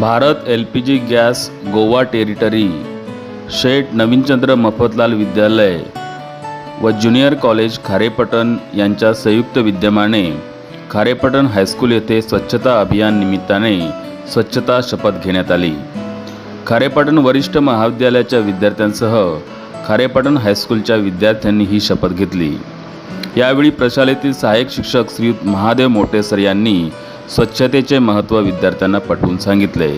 Bharat L P G gas Goa territory. Sheth Navinchandra Mafatlal विद्यालय व junior college खारेपटण यांच्या संयुक्त विद्यमाने खारेपटण हायस्कूल येथे स्वच्छता अभियान निमित्ताने स्वच्छता शपथ घेण्यात आली. खारेपटण वरिष्ठ महाविद्यालयाच्या विद्यार्थ्यांसह खारेपटण हायस्कूलच्या विद्यार्थ्यांनी ही शपथ घेतली. यावेळी प्रशालेतील सहाय्यक शिक्षक श्रीयुत महादेव मोटेसर यांनी स्वच्छतेचे महत्त्व विद्यार्थ्यांना पटवून सांगितले.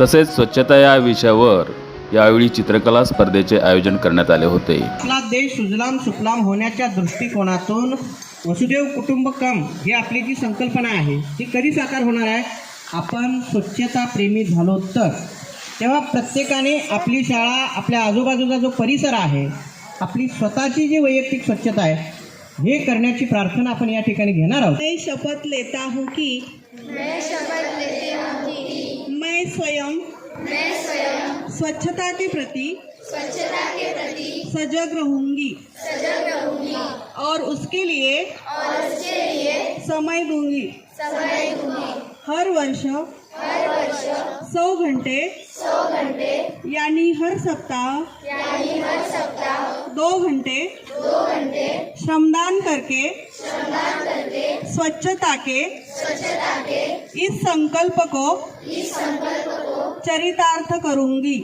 तसेच स्वच्छता या विषयावर यावेळी चित्रकला स्पर्धेचे आयोजन करण्यात आले होते. आपला देश सुजलाम सुफलाम होण्याच्या दृष्टिकोनातून वसुदेव कुटुंबकम ही आपली जी संकल्पना आहे ती कधी साकार होणार आहे? आपण स्वच्छता प्रेमी झालो तर. तेव्हा प्रत्येकाने आपली शाळा आपल्या आजूबाजूचा जो परिसर आहे आपली स्वतःची जी वैयक्तिक स्वच्छता आहे ये हे करण्याची प्रार्थना अपन ये घेना घेणार मैं शपथ लेता हूँ कि मैं शपथ लेती हूँ कि मैं स्वयं मैं स्वयं स्वच्छता के प्रति स्वच्छता के प्रति सजग रहूँगी। सजग रहूँगी। और उसके लिए और उसके लिए समय दूँगी। समय दूँगी। हर वर्ष हर वर्ष सौ घंटे सौ घंटे यानी हर सप्ताह यानी हर सप्ताह दो घंटे श्रमदान करके स्वच्छता के इस संकल्प को चरितार्थ करूंगी।